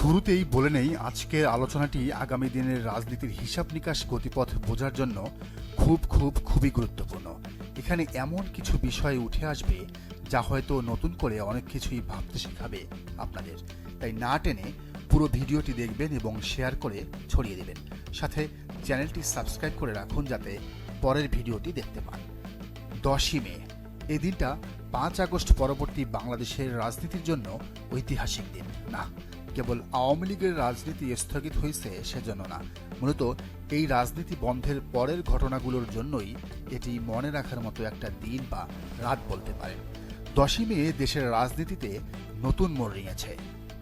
শুরুতেই বলে নেই, আজকের আলোচনাটি আগামী দিনের রাজনীতির হিসাব নিকাশ গতিপথ বোঝার জন্য খুব খুব খুবই গুরুত্বপূর্ণ। এখানে এমন কিছু বিষয় উঠে আসবে যা হয়তো নতুন করে অনেক কিছুই ভাবতে শেখাবে আপনাদের। তাই না টেনে পুরো ভিডিওটি দেখবেন এবং শেয়ার করে ছড়িয়ে দেবেন। সাথে চ্যানেলটি সাবস্ক্রাইব করে রাখুন যাতে পরের ভিডিওটি দেখতে পান। দশই মে এই দিনটা পাঁচ আগস্ট পরবর্তী বাংলাদেশের রাজনীতির জন্য ঐতিহাসিক দিন। না কেবল আওয়ামী লীগের রাজনীতি স্থগিত হয়েছে সেজন্য না। মূলত এই রাজনীতি বন্ধের পরের ঘটনাগুলোর জন্যই এটি মনে রাখার মতো একটা দিন বা রাত বলতে পারেন। দশই মে দেশের রাজনীতিতে নতুন মোড় নিয়েছে।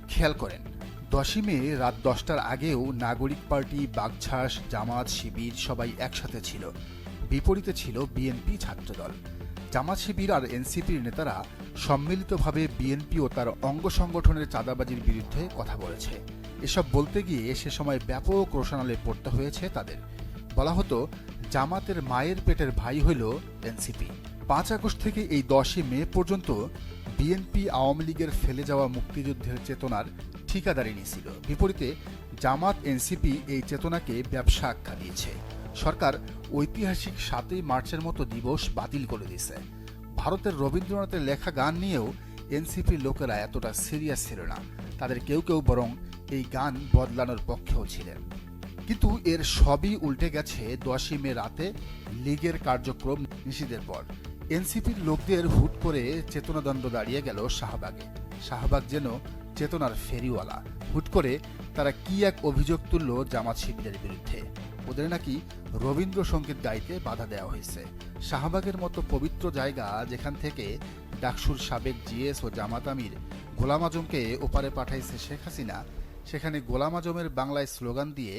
খেয়াল করেন, দশই মে রাত দশটার আগেও নাগরিক পার্টি, বাগছাস, জামাত, শিবির সবাই একসাথে ছিল। বিপরীতে ছিল বিএনপি ছাত্রদল। জামাত, শিবির আর এনসিপির নেতারা সম্মিলিতভাবে বিএনপি ও তার অঙ্গ সংগঠনের চাঁদাবাজির বিরুদ্ধে কথা বলেছে। এসব বলতে গিয়ে সে সময় ব্যাপক রোশনালে পড়তে হয়েছে তাদের। বলা হতো, জামাতের মায়ের পেটের ভাই হইল এনসিপি। পাঁচ আগস্ট থেকে এই দশই মে পর্যন্ত বিএনপি আওয়ামী লীগের ফেলে যাওয়া মুক্তিযুদ্ধের চেতনার ঠিকাদারি নিয়েছিল। বিপরীতে, জামাত এনসিপি এই চেতনাকে ব্যবসা আখ্যা দিয়েছে। সরকার ঐতিহাসিক সাতই মার্চের মতো দিবস বাতিল করে দিয়েছে। ভারতের রবীন্দ্রনাথের লেখা গান নিয়েও এনসিপির লোকেরা এতটা সিরিয়াস ছিল না। তাদের কেউ কেউ বরং এই গান বদলানোর পক্ষেও ছিলেন। কিন্তু এর সবই উল্টে গেছে দশই মে রাতে লীগের কার্যক্রম নিষিদ্ধের পর। এনসিপির লোকদের হুট করে চেতনাদণ্ড দাঁড়িয়ে গেল শাহবাগে। শাহবাগ যেন চেতনার ফেরিওয়ালা। হুট করে তারা কি এক অভিযোগ তুলল জামাত শিবিরের বিরুদ্ধে? ওদের নাকি রবীন্দ্রসঙ্গীত গাইতে বাধা দেওয়া হয়েছে। শাহবাগের মতো পবিত্র জায়গা যেখান থেকে ডাকসুর সাবেক জিএস ও জামাত আমির গোলাম আজমকে ওপারে পাঠাইছে শেখ হাসিনা, সেখানে গোলাম আজমের বাংলায় স্লোগান দিয়ে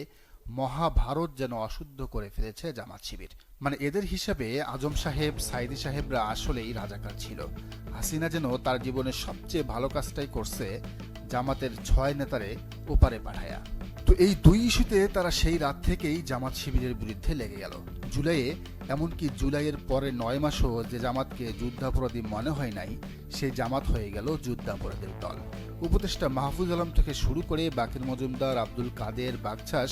মহাভারত যেন অশুদ্ধ করে ফেলেছে জামাত শিবির। মানে এদের হিসাবে আজম সাহেব, সাইদি সাহেবরা আসলেই রাজাকার ছিল। হাসিনা যেন তার জীবনের সবচেয়ে ভালো কাজটাই করছে জামাতের ছয় নেতারে ওপারে পাঠায়া। তো এই দুই ইস্যুতে তারা সেই রাত থেকেই জামাত শিবিরের বিরুদ্ধে লেগে গেল। জুলাইয়ে, এমনকি জুলাইয়ের পরে নয় মাসও যে জামাতকে যুদ্ধাপরাধী মনে হয় নাই সেই জামাত হয়ে গেল যুদ্ধাপরাধীর দল। উপদেষ্টা মাহফুজ আলম থেকে শুরু করে বাকির মজুমদার আব্দুল কাদের বাগছাস,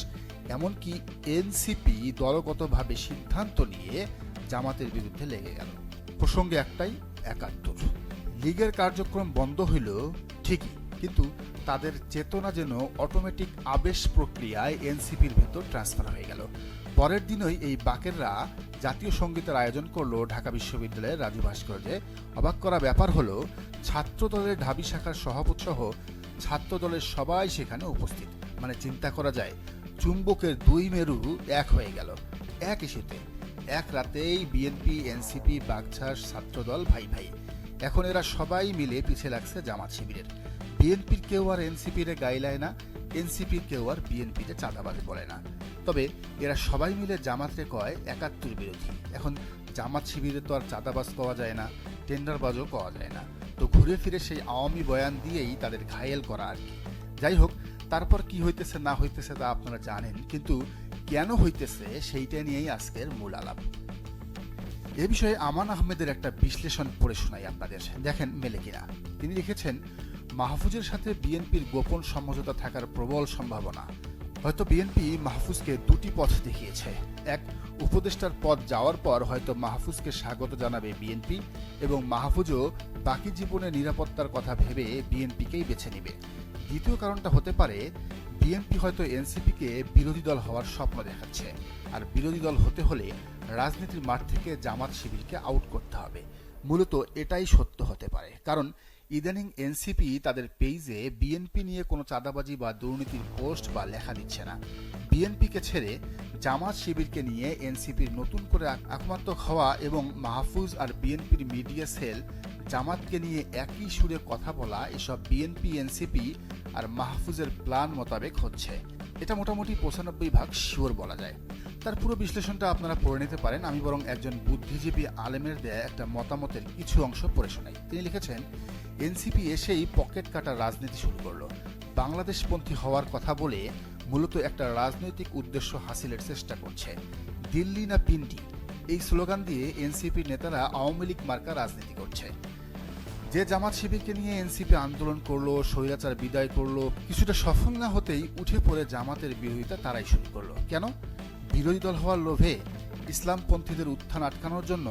এমনকি এনসিপি দলগতভাবে সিদ্ধান্ত নিয়ে জামাতের বিরুদ্ধে লেগে গেল। প্রসঙ্গে একটাই, একাত্তর। লীগের কার্যক্রম বন্ধ হইল ঠিকই কিন্তু তাদের চেতনা যেন অটোমেটিক আবেশ প্রক্রিয়ায় এনসিপির ভেতর ট্রান্সফার হয়ে গেল। পরের দিনই এই বাকেররা জাতীয় সঙ্গীতের আয়োজন করল ঢাকা বিশ্ববিদ্যালয়ের রাজু ভাস্কর্যে। অবাক করা ব্যাপার হলো, ছাত্রদলের ঢাবি শাখার সভাপতি সহ ছাত্র দলের সবাই সেখানে উপস্থিত। মানে চিন্তা করা যায়, চুম্বকের দুই মেরু এক হয়ে গেল। এক ইস্যুতে, এক রাতেই বিএনপি, এনসিপি বাগছাস ছাত্রদল ভাই ভাই। এখন এরা সবাই মিলে পিছিয়ে লাগছে জামাত শিবিরের। বিএনপির কেউ আর এনসিপির গাইলায় না এনসিপির কেউ আর বিএনপিতে চাঁদাবাজ বলে না। তবে এরা সবাই মিলে জামাতরে কয় একাত্তর বিরোধী। এখন জামাত শিবিরে তো আর চাঁদাবাজ পাওয়া যায় না, টেন্ডারবাজও পাওয়া যায় না। তো ঘুরে ফিরে সেই আওয়ামী বয়ান দিয়েই তাদের ঘায়েল করা আর কি। যাই হোক, তারপর কি হইতেছে না হইতেছে তা আপনারা জানেন, কিন্তু কেন হইতেছে সেইটা নিয়েই আজকের মূল আলাপ। এ বিষয়ে আমান আহমেদের একটা বিশ্লেষণ পড়ে শোনাই আপনাদের। দেখেন মেলে কিনা। তিনি লিখেছেন মাহফুজের সাথে বিএনপির গোপন সমঝোতা থাকার প্রবল সম্ভাবনা। হয়তো বিএনপি মাহফুজকে দুটি পথ দেখিয়েছে। এক, উপদেষ্টার পদ যাওয়ার পর হয়তো মাহফুজকে স্বাগত জানাবে বিএনপি এবং মাহফুজও বাকি জীবনের নিরাপত্তার কথা ভেবে বিএনপিকেই বেছে নেবে। দ্বিতীয় কারণটা হতে পারে, বিএনপি হয়তো এনসিপিকে বিরোধী দল হওয়ার স্বপ্ন দেখাচ্ছে। আর বিরোধী দল হতে হলে রাজনীতির মাঠ থেকে জামাত শিবিরকে আউট করতে হবে। মূলত এটাই সত্য হতে পারে। কারণ ইদানিং এনসিপি তাদের পেজে বিএনপি নিয়ে কোনো চাঁদাবাজি বা দুর্নীতির পোস্ট বা লেখা দিচ্ছে না। বিএনপিকে ছেড়ে জামাত শিবিরকে নিয়ে এনসিপির নতুন করে আক- হওয়া এবং মাহফুজ আর বিএনপির মিডিয়া সেল জামাতকে নিয়ে একই সুরে কথা বলা, এসব বিএনপি, এনসিপি আর মাহফুজের প্ল্যান মোতাবেক হচ্ছে। এটা মোটামুটি পঁচানব্বই ভাগ শিওর বলা যায়। তার পুরো বিশ্লেষণটা আপনারা পড়ে নিতে পারেন। আমি বরং একজন বুদ্ধিজীবী আলেমের দেয়া একটা মতামতের কিছু অংশ পড়ে শোনাই। তিনি লিখেছেন, এনসিপি এসেই পকেট কাটার রাজনীতি শুরু করল। বাংলাদেশপন্থী হওয়ার কথা বলে মূলত একটা রাজনৈতিক উদ্দেশ্য হাসিলের চেষ্টা করছে। দিল্লি না পিন্ডি? এই স্লোগান দিয়ে এনসিপির নেতারা আওয়ামী লীগ মার্কা রাজনীতি করছে। যে জামাত শিবিরকে নিয়ে এনসিপি আন্দোলন করল, স্বৈরাচার বিদায় করল, কিছুটা সফল না হতেই উঠে পড়ে জামাতের বিরোধিতা তারাই শুরু করল। কেন? বিরোধী দল হওয়ার লোভে ইসলামপন্থীদের উত্থান আটকানোর জন্য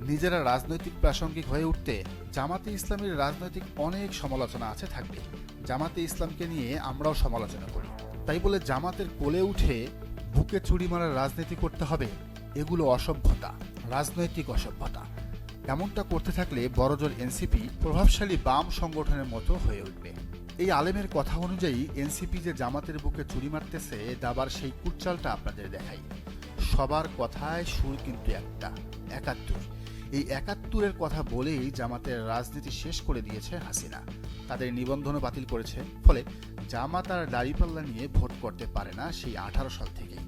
নিজেরা রাজনৈতিক প্রাসঙ্গিক হয়ে উঠতে জামাতে ইসলামের রাজনৈতিক অনেক সমালোচনা আছে থাকবে। জামাতে ইসলামকে নিয়ে আমরাও সমালোচনা করি। তাই বলে জামাতের কোলে উঠে বুকে চুরি মারার রাজনীতি করতে হবে, এগুলো অসভ্যতা, রাজনৈতিক অসভ্যতা। এমনটা করতে থাকলে বড়জোর এনসিপি প্রভাবশালী বাম সংগঠনের মতো হয়ে উঠবে। এই আলেমের কথা অনুযায়ী এনসিপি যে জামাতের বুকে চুরি মারতেছে দাবার সেই কুটচালটা আপনাদের দেখাই। সবার কথায় সুর কিন্তু একটা, একাত্তর। এই একাত্তরের কথা বলেই জামাতের রাজনীতি শেষ করে দিয়েছে হাসিনা। তাদের নিবন্ধনও বাতিল করেছে, ফলে জামাত আর দাড়িপাল্লা নিয়ে ভোট করতে পারে না সেই আঠারো সাল থেকেই।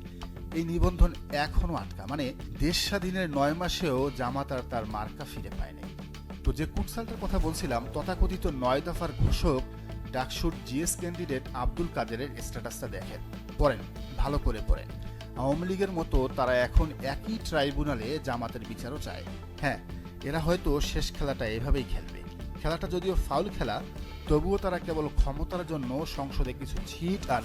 এই নিবন্ধন এখনও আটকা মানে দেশ স্বাধীনের নয় মাসেও জামাত আর তার মার্কা ফিরে পায়নি। তো যে কুটসালটার কথা বলছিলাম, তথাকথিত নয় দফার ঘোষক ডাকসুর জিএস ক্যান্ডিডেট আব্দুল কাদেরের স্ট্যাটাসটা দেখেন। পড়েন, ভালো করে পড়েন। আওয়ামী লীগের মতো তারা এখন একই ট্রাইব্যুনালে জামাতের বিচারও চায়। হ্যাঁ এরা হয়তো শেষ খেলাটা এভাবেই খেলবে। খেলাটা যদিও ফাউল খেলা, তবুও তারা কেবল ক্ষমতার জন্য সংসদে কিছু ছিট আর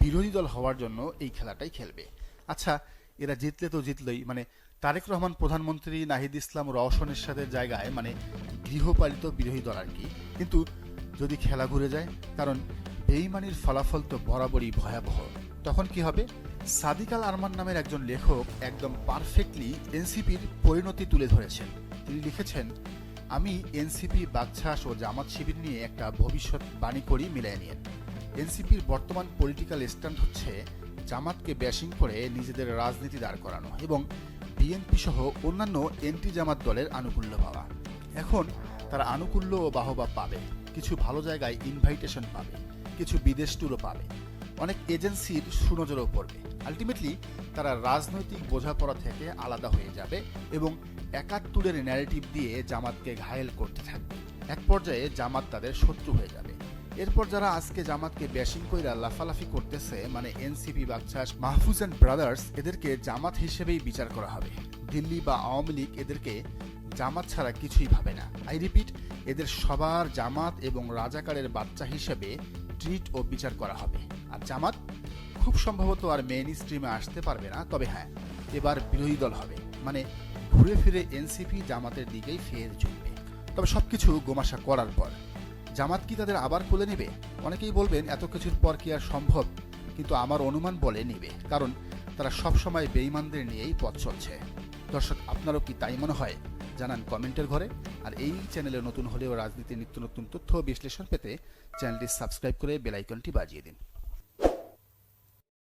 বিরোধী দল হওয়ার জন্য এই খেলাটাই খেলবে। আচ্ছা এরা জিতলে তো জিতলই মানে তারেক রহমান প্রধানমন্ত্রী নাহিদ ইসলাম রওশনের সাথে জায়গায় মানে গৃহপালিত বিরোধী দল আর কি। কিন্তু যদি খেলা ঘুরে যায়, কারণ বেইমানির ফলাফল তো বরাবরই ভয়াবহ। তখন কি হবে? সাদিক আল আরমান নামের একজন লেখক একদম পারফেক্টলি এনসিপির পরিণতি তুলে ধরেছেন। তিনি লিখেছেন, আমি এনসিপি, বাগছাস ও জামাত শিবির নিয়ে একটা ভবিষ্যৎ বাণী করি মিলাই নিয়ে। এনসিপির বর্তমান পলিটিক্যাল স্ট্যান্ড হচ্ছে জামাতকে ব্যাশিং করে নিজেদের রাজনীতি দাঁড় করানো এবং বিএনপি সহ অন্যান্য এন্টি জামাত দলের আনুকূল্য পাওয়া। এখন তারা আনুকূল্য ও বাহবা পাবে। কিছু ভালো জায়গায় ইনভাইটেশন পাবে, কিছু বিদেশ ট্যুরও পাবে। অনেক এজেন্সির সুনজরও পড়বে। আলটিমেটলি তারা রাজনৈতিক বোঝাপড়া থেকে আলাদা হয়ে যাবে এবং একাত্তরের ন্যারেটিভ দিয়ে জামাতকে ঘায়েল করতে থাকবে। এক পর্যায়ে জামাত তাদের শত্রু হয়ে যাবে। এরপর যারা আজকে জামাতকে ব্যাশিং কইরা লাফালাফি করতেছে মানে NCP Bagchhas, Mahfuz and brothers এদেরকে জামাত হিসেবেই বিচার করা হবে। দিল্লি বা আওয়ামী লীগ এদেরকে জামাত ছাড়া কিছুই ভাবে না। আই রিপিট এদের সবার জামাত এবং রাজাকারের বাচ্চা হিসেবে ট্রিট ও বিচার করা হবে। আর জামাত খুব সম্ভবত আর মেইন স্ট্রিমে আসতে পারবে না, তবে হ্যাঁ এবার বিরোধী দল হবে। মানে ঘুরে ফিরে এনসিপি জামাতের দিকেই ফের ঝুঁকবে। তবে সবকিছু গোমাশা করার পর, জামাত কি তাদের আবার খুলে নেবে? অনেকেই বলবেন, এত কিছুর পর কি আর সম্ভব? কিন্তু আমার অনুমান বলে নেবে, কারণ তারা সবসময় বেইমানদের নিয়েই পথ চলছে। দর্শক, আপনারও কি তাই মনে হয়? জানান কমেন্টের ঘরে। আর এই চ্যানেলে নতুন হলেও রাজনীতির নিত্য নতুন তথ্য বিশ্লেষণ পেতে চ্যানেলটি সাবস্ক্রাইব করে বেলাইকনটি বাজিয়ে দিন।